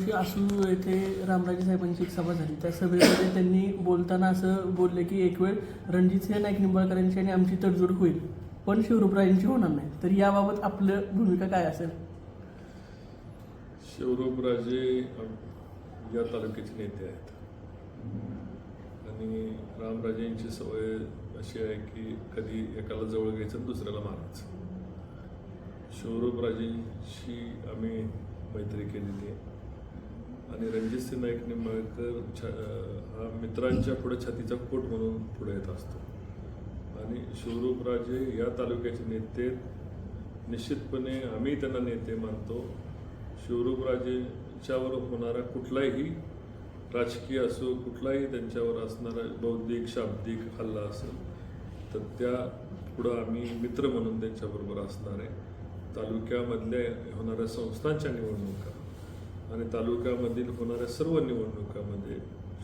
दिवशी आसू येथे रामराजे साहेबांची एक सभा झाली. त्या सभेमध्ये त्यांनी बोलताना असं बोलले की एक वेळ रणजितसिंह नाईक निंबाळकरांची आणि आमची तडजोड होईल पण शिवरूपरायांची होणार नाही. तर याबाबत आपलं भूमिका काय असेल? शिवरूपराजे या तालुक्याचे नेते आहेत. आणि रामराजेंची सवय अशी आहे की कधी एकाला जवळ घ्यायचं दुसऱ्याला मारायचं. शिवरूपराजेंशी आम्ही मैत्री केलेली आहे. आणि रणजितसिंह नाईक निंबाळकर छ हा मित्रांच्या पुढे छातीचा कोट म्हणून पुढे येत असतो. आणि शिवरूपराजे या तालुक्याचे नेते निश्चितपणे आम्ही त्यांना नेते मानतो. शिवरूपराजेच्यावर होणारा कुठलाही राजकीय असो कुठलाही त्यांच्यावर असणारा बौद्धिक शाब्दिक हल्ला असेल तर त्या पुढं आम्ही मित्र म्हणून त्यांच्याबरोबर असणार आहे. तालुक्यामधल्या होणाऱ्या संस्थांच्या निवडणुका. आणि तालुक्यामधील होणाऱ्या सर्व निवडणुकामध्ये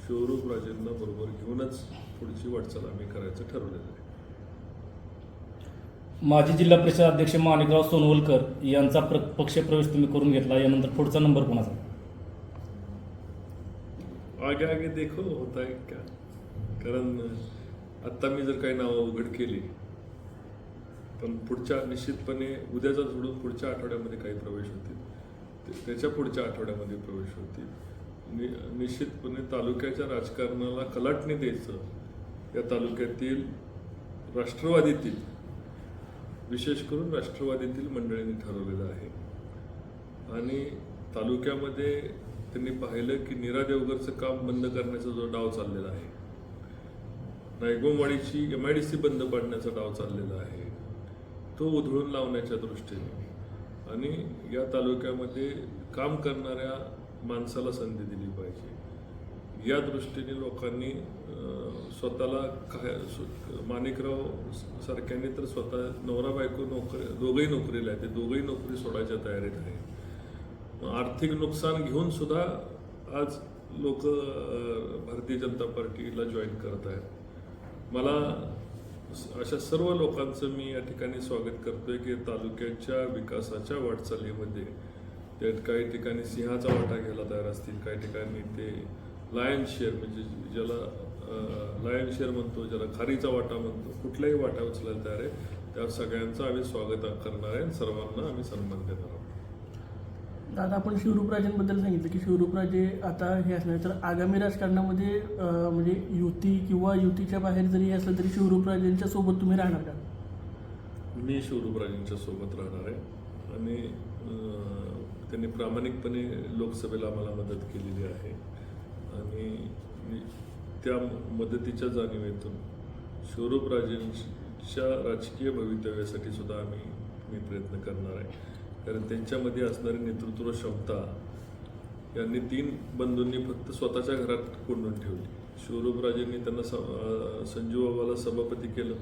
शिवरूपराजेंना बरोबर घेऊनच पुढची वाटचाल आम्ही करायचं ठरवलेलं आहे. माजी जिल्हा परिषद अध्यक्ष माणिकराव सोनवलकर यांचा प्र पक्ष प्रवेश तुम्ही करून घेतला. यानंतर पुढचा नंबर कोणाचा? आगे आगे देखो होता है क्या कारण आत्ता मी जर काही नावं उघड केली पण पुढच्या निश्चितपणे उद्याचा सोडून पुढच्या आठवड्यामध्ये काही प्रवेश होतील. त्याच्या पुढच्या आठवड्यामध्ये प्रवेश होतील नि निश्चितपणे तालुक्याच्या राजकारणाला कलाटणी द्यायचं या तालुक्यातील राष्ट्रवादीतील विशेष करून राष्ट्रवादीतील मंडळींनी ठरवलेलं आहे. आणि तालुक्यामध्ये त्यांनी पाहिलं की नीरा देवगरचं काम बंद करण्याचा जो डाव चाललेला आहे नायगोमवाडीची एम आय डी सी बंद पाडण्याचा डाव चाललेला आहे तो उधळून लावण्याच्या दृष्टीने आणि या तालुक्यामध्ये काम करणाऱ्या माणसाला संधी दिली पाहिजे. या दृष्टीने लोकांनी स्वतःला काय माणिकराव सारख्यांनी तर स्वतः नवरा बायको नोकरी दोघंही नोकरीला आहे ते दोघंही नोकरी सोडायच्या तयारीत आहे आर्थिक नुकसान घेऊन सुद्धा आज लोक भारतीय जनता पार्टीला जॉईन करत आहेत. मला अशा सर्व लोकांचं मी या ठिकाणी स्वागत करतोय की तालुक्याच्या विकासाच्या वाटचालीमध्ये. त्यात काही ठिकाणी सिंहाचा वाटा घ्यायला तयार असतील काही ठिकाणी ते लायन शेअर म्हणजे ज्याला लायन शेअर म्हणतो ज्याला खारीचा वाटा म्हणतो कुठल्याही वाटा उचलायला तयार आहे. त्या सगळ्यांचं आम्ही स्वागत करणार आहे सर्वांना आम्ही सन्मान देणार आहोत. आता आपण शिवरूपराजेंबद्दल सांगितलं की शिवरूपराजे आता हे असणार तर आगामी राजकारणामध्ये म्हणजे युती किंवा युतीच्या बाहेर जरी असलं तरी शिवरूपराजेंच्या सोबत तुम्ही राहणार का? मी शिवरूपराजेंच्या सोबत राहणार आहे. आणि त्यांनी प्रामाणिकपणे लोकसभेला आम्हाला मदत केलेली आहे. आणि त्या मदतीच्या जाणीवेतून शिवरूपराजेंच्या राजकीय भवितव्यासाठी सुद्धा आम्ही मी प्रयत्न करणार आहे. कारण त्यांच्यामध्ये असणारी नेतृत्व क्षमता यांनी तीन बंधूंनी फक्त स्वतःच्या घरात कोंडून ठेवली. शिवरूपराजेंनी त्यांना स बाबाला सभापती केलं.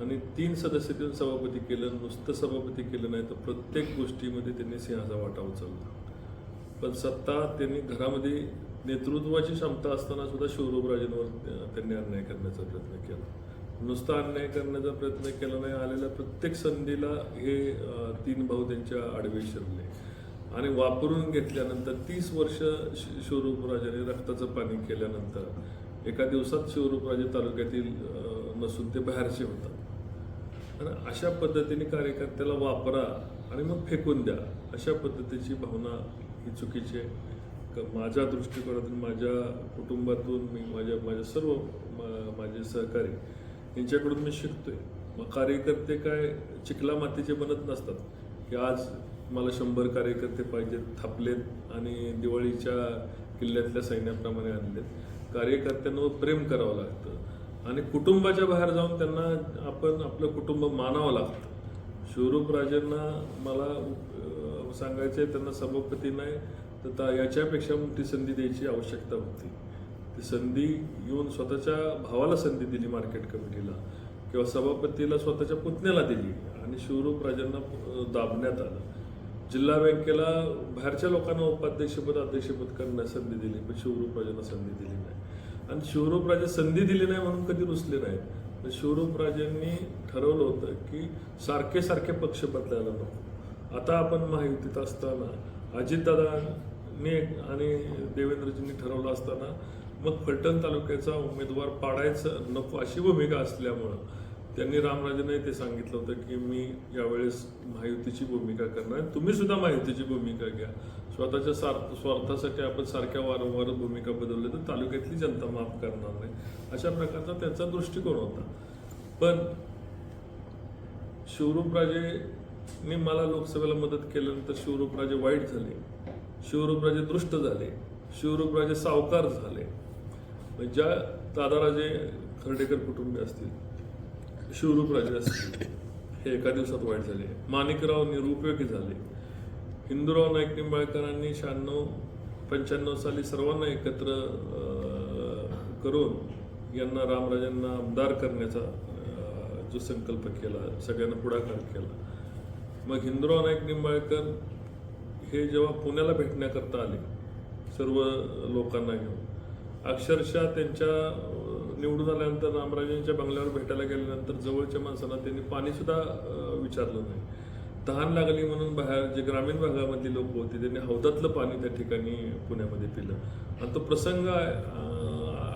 आणि तीन सदस्य देऊन सभापती केलं नुसतं सभापती केलं नाही तर प्रत्येक गोष्टीमध्ये त्यांनी सिंहाचा वाटा उचलला. पण सत्ता त्यांनी घरामध्ये नेतृत्वाची क्षमता असताना सुद्धा शिवरूपराजेंवर त्यांनी अन्याय करण्याचा प्रयत्न केला. नुसता अन्याय करण्याचा प्रयत्न केला नाही. आलेल्या प्रत्येक संधीला हे तीन भाऊ त्यांच्या आडवे शिरले. आणि वापरून घेतल्यानंतर तीस वर्ष शिवरूपराजाने रक्ताचं पाणी केल्यानंतर एका दिवसात शिवरूपराजे तालुक्यातील नसून ते बाहेरचे होतात. आणि अशा पद्धतीने कार्यकर्त्याला वापरा आणि मग फेकून द्या अशा पद्धतीची भावना ही चुकीची आहे. माझ्या दृष्टिकोनातून माझ्या कुटुंबातून मी माझ्या माझ्या सर्व माझे सहकारी यांच्याकडून मी शिकतोय. मग कार्यकर्ते काय चिखला मातीचे बनत नसतात. की आज मला शंभर कार्यकर्ते पाहिजेत थापलेत आणि दिवाळीच्या किल्ल्यातल्या सैन्याप्रमाणे आणलेत. कार्यकर्त्यांवर प्रेम करावं लागतं. आणि कुटुंबाच्या बाहेर जाऊन त्यांना आपण आपलं कुटुंब मानावं लागतं. शिवरूपराजेंना मला सांगायचं आहे त्यांना सभापती नाही तर ता- याच्यापेक्षा मोठी संधी द्यायची आवश्यकता होती. ती संधी येऊन स्वतःच्या भावाला संधी दिली मार्केट कमिटीला किंवा सभापतीला स्वतःच्या पुतण्याला दिली. आणि शिवरूप राजांना दाबण्यात आलं. जिल्हा बँकेला बाहेरच्या लोकांना उपाध्यक्षपद अध्यक्षपद करण्यास संधी दिली पण शिवरूप राजांना संधी दिली नाही. आणि शिवरूप राजे संधी दिली नाही म्हणून कधी रुसले नाहीत. शिवरूप राजांनी ठरवलं होतं की सारखे सारखे पक्ष बदलायला नको. आता आपण महायुतीत असताना अजितदादांनी आणि देवेंद्रजींनी ठरवलं असताना मग फलटण तालुक्याचा उमेदवार पाडायचं नको अशी भूमिका असल्यामुळं त्यांनी रामराजेने ते सांगितलं होतं की मी यावेळेस महायुतीची भूमिका करणार तुम्ही सुद्धा महायुतीची भूमिका घ्या. स्वतःच्या स्वार्थ स्वार्थासाठी आपण सारख्या वारंवार भूमिका बदलल्या तर तालुक्यातली जनता माफ करणार नाही. अशा प्रकारचा त्यांचा दृष्टिकोन होता. पण शिवरूपराजेने मला लोकसभेला मदत केल्यानंतर शिवरूपराजे वाईट झाले. शिवरूपराजे दृष्ट झाले. शिवरूपराजे सावकार झाले. म्हणजे ज्या दादाराजे खर्डेकर कुटुंबीय असतील शिवरूपराजे असतील हे एका दिवसात वाईट झाले. माणिकराव निरुपयोगी झाले. हिंदूराव नाईक निंबाळकरांनी शहाण्णव पंच्याण्णव साली सर्वांना एकत्र करून यांना रामराजांना आमदार करण्याचा जो संकल्प केला सगळ्यांना पुढाकार केला. मग हिंदूराव नाईक निंबाळकर हे जेव्हा पुण्याला भेटण्याकरता आले सर्व लोकांना घेऊन अक्षरशः त्यांच्या निवडून आल्यानंतर रामराजांच्या बंगल्यावर भेटायला गेल्यानंतर जवळच्या माणसांना त्यांनी पाणीसुद्धा विचारलं नाही. तहान लागली म्हणून बाहेर जे ग्रामीण भागामधली लोक होती त्यांनी हौदातलं पाणी त्या ठिकाणी पुण्यामध्ये पिलं. आणि तो प्रसंग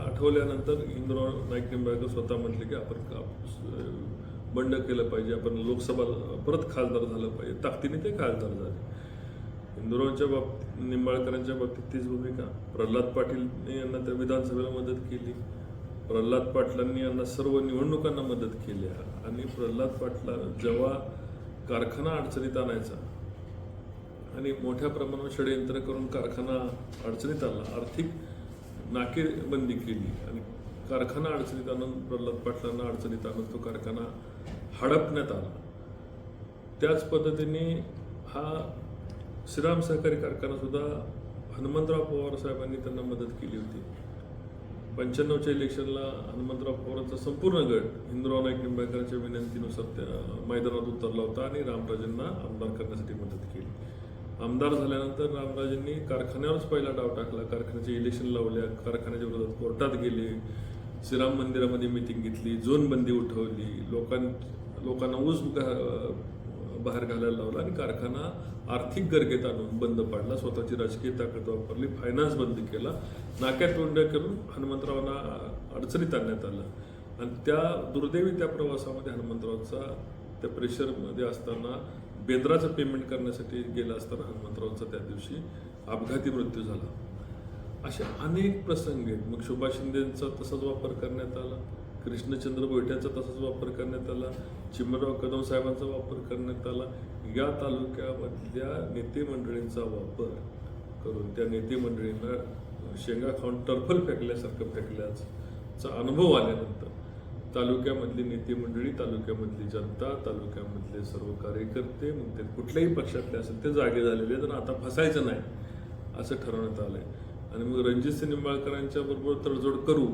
आठवल्यानंतर इंद्राव नाईक निंबाळकर स्वतः म्हटले की आपण का- बंड केलं पाहिजे आपण लोकसभा परत खासदार झालं पाहिजे. ताकदीने ते खासदार झाले. इंदुरावच्या बाबतीत निंबाळकरांच्या बाबतीत तीच भूमिका. प्रल्हाद पाटील यांना त्या विधानसभेला मदत केली. प्रल्हाद पाटलांनी यांना सर्व निवडणुकांना मदत केली. आणि प्रल्हाद पाटला जेव्हा कारखाना अडचणीत आणायचा आणि मोठ्या प्रमाणावर षडयंत्र करून कारखाना अडचणीत आला आर्थिक नाकेबंदी केली आणि कारखाना अडचणीत आणून प्रल्हाद पाटलांना अडचणीत आणून तो कारखाना हडपण्यात आला. त्याच पद्धतीने हा श्रीराम सहकारी कारखानासुद्धा हनुमंतराव पवार साहेबांनी त्यांना मदत केली होती. पंच्याण्णवच्या इलेक्शनला हनुमंतराव पवारांचा संपूर्ण गट हिंदूराव नाईक निंबाळकरांच्या विनंतीनुसार त्या मैदानात उतरला होता आणि रामराजेंना आमदार करण्यासाठी मदत केली. आमदार झाल्यानंतर रामराजेंनी कारखान्यावरच पहिला डाव टाकला. कारखान्याचे इलेक्शन लावल्या कारखान्याच्या विरोधात कोर्टात गेले. श्रीराम मंदिरामध्ये मिटिंग घेतली झोनबंदी उठवली. लोकां लोकांना ऊस बाहेर घालायला लावला आणि कारखाना आर्थिक गर्गेत आणून बंद पाडला. स्वतःची राजकीय ताकद वापरली फायनान्स बंद केला. नाक्यात तोंड करून हनुमंतरावांना अडचणीत आणण्यात आलं. आणि त्या दुर्दैवी त्या प्रवासामध्ये हनुमंतरावचा त्या प्रेशरमध्ये असताना बेंद्राचं पेमेंट करण्यासाठी गेला असताना हनुमंतरावचा त्या दिवशी अपघाती मृत्यू झाला. असे अनेक प्रसंग आहेत. मग सुभाष शिंदेचा तसाच वापर करण्यात आला. कृष्णचंद्र बैठ्याचा तसाच वापर करण्यात आला. चिमराव कदम साहेबांचा वापर करण्यात आला. या तालुक्यामधल्या नेते मंडळींचा वापर करून त्या नेते मंडळींना शेंगा खाऊन टर्फल फेकल्यासारखं फेकल्याचा अनुभव आल्यानंतर तालुक्यामधली नेते मंडळी तालुक्यामधली जनता तालुक्यामधले सर्व कार्यकर्ते मग ते कुठल्याही पक्षातले असेल ते जागे झालेले आहेत आता फसायचं नाही असं ठरवण्यात आलंय. आणि मग रणजितसिंह निंबाळकरांच्या बरोबर तडजोड करू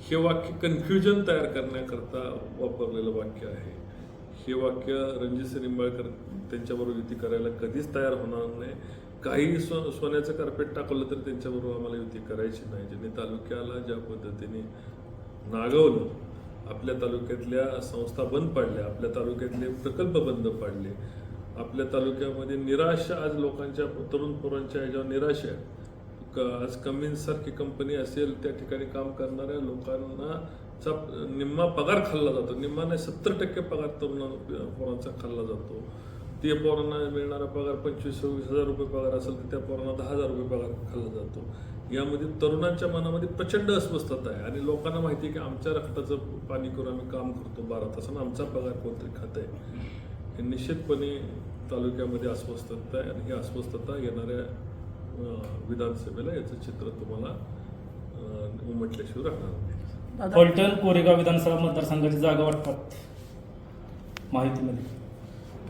हे वाक्य कन्फ्युजन तयार करण्याकरता वापरलेलं वाक्य आहे. हे वाक्य रणजितसिंह निंबाळकर त्यांच्याबरोबर युती करायला कधीच तयार होणार नाही. काही सो सोन्याचं कार्पेट टाकलं तर त्यांच्याबरोबर आम्हाला युती करायची नाही. ज्यांनी तालुक्याला ज्या पद्धतीने नागवलं आपल्या तालुक्यातल्या संस्था बंद पाडल्या आपल्या तालुक्यातले प्रकल्प बंद पाडले आपल्या तालुक्यामध्ये निराशा आज लोकांच्या तरुण पोरांच्या ह्याच्यावर निराशा आहे. क- आज कमिन्स सारखी कंपनी असेल त्या ठिकाणी काम करणाऱ्या लोकांना चा निम्मा पगार खाल्ला जातो. निम्मा नाही सत्तर टक्के पगार तरुण पोरांचा खाल्ला जातो. ते पोरांना मिळणारा पगार पंचवीस सव्वीस हजार रुपये पगार असेल तर त्या पोरांना दहा हजार रुपये पगार खाल्ला जातो. यामध्ये तरुणांच्या मनामध्ये प्रचंड अस्वस्थता आहे आणि लोकांना माहिती आहे की आमच्या रक्ताचं पाणी करून आम्ही काम करतो बारा तास आमचा पगार कोणतरी खात आहे. हे निश्चितपणे तालुक्यामध्ये अस्वस्थता आहे आणि ही अस्वस्थता येणाऱ्या विधानसभेला याचं चित्र तुम्हाला उमटल्याशिवाय राहणार फलटण कोरेगाव विधानसभा मतदारसंघाची जागा वाटतात माहितीमध्ये.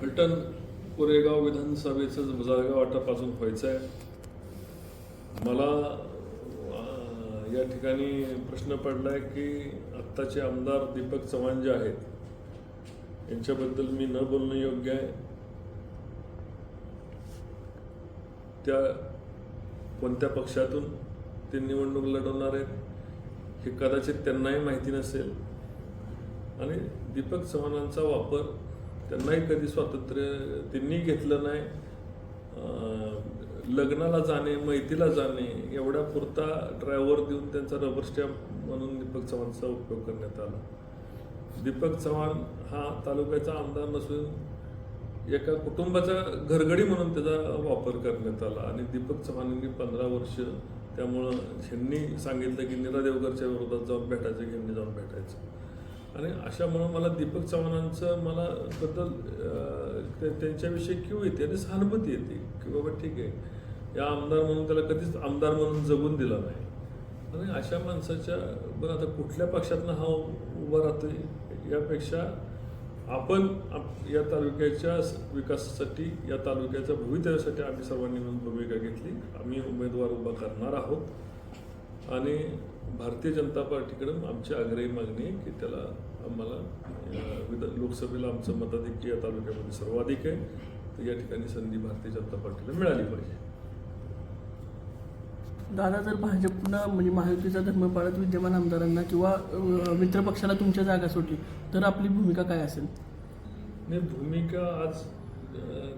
फलटण कोरेगाव विधानसभेचं जागा वाटप अजून व्हायचं आहे मला या ठिकाणी प्रश्न पडला आहे की आत्ताचे आमदार दीपक चव्हाण जे आहेत यांच्याबद्दल मी न बोलणं योग्य आहे. त्या कोणत्या पक्षातून ते निवडणूक लढवणार आहेत हे कदाचित त्यांनाही माहिती नसेल. आणि दीपक चव्हाणांचा वापर त्यांनाही कधी स्वातंत्र्य त्यांनी घेतलं नाही. लग्नाला जाणे मैतीला जाणे एवढ्या पुरता ड्रायव्हर देऊन त्यांचा रबर स्टॅम्प म्हणून दीपक चव्हाणचा उपयोग करण्यात आला. दीपक चव्हाण हा तालुक्याचा आमदार नसून एका कुटुंबाचा घरगडी म्हणून त्याचा वापर करण्यात आला. आणि दीपक चव्हाणांनी पंधरा वर्ष त्यामुळं ह्यांनी सांगितलं की निरा देवकरच्या विरोधात जाऊन भेटायचं की ह्यांनी जाऊन भेटायचं. आणि अशामुळं मला दीपक चव्हाणांचं मला बद्दल त्यांच्याविषयी क्यू येते आणि सहानुभूती येते की बाबा ठीक आहे या आमदार म्हणून त्याला कधीच आमदार म्हणून जगून दिला नाही. आणि अशा माणसाच्या बरं आता कुठल्या पक्षातनं हा उभा राहतोय यापेक्षा आपण आप- या तालुक्याच्या विकासासाठी या तालुक्याच्या भवितव्यासाठी आम्ही सर्वांनी मिळून भूमिका घेतली. आम्ही उमेदवार उभा करणार आहोत. आणि भारतीय जनता पार्टीकडून आमची आग्रही मागणी आहे की त्याला आम्हाला अं, लोकसभेला आमचं मताधिक्य या तालुक्यामध्ये सर्वाधिक आहे. तर या ठिकाणी संधी भारतीय जनता पार्टीला मिळाली पाहिजे. दादा जर भाजपनं म्हणजे महायुतीचा धर्म पाळत विद्यमान आमदारांना किंवा मित्रपक्षाला तुमच्या जागा सुटली तर आपली भूमिका काय असेल? नाही भूमिका आज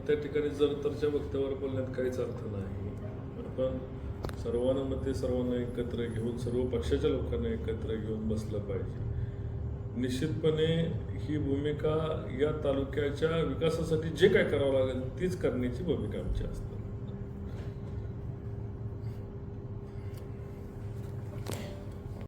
त्या ठिकाणी जर तरच्या वक्त्यावर बोलण्यात काहीच अर्थ नाही. आपण सर्वांमध्ये सर्वांना एकत्र घेऊन सर्व पक्षाच्या लोकांना एकत्र घेऊन बसलं पाहिजे. निश्चितपणे ही भूमिका या तालुक्याच्या विकासासाठी जे काय करावं लागेल तीच करण्याची भूमिका आमची असते.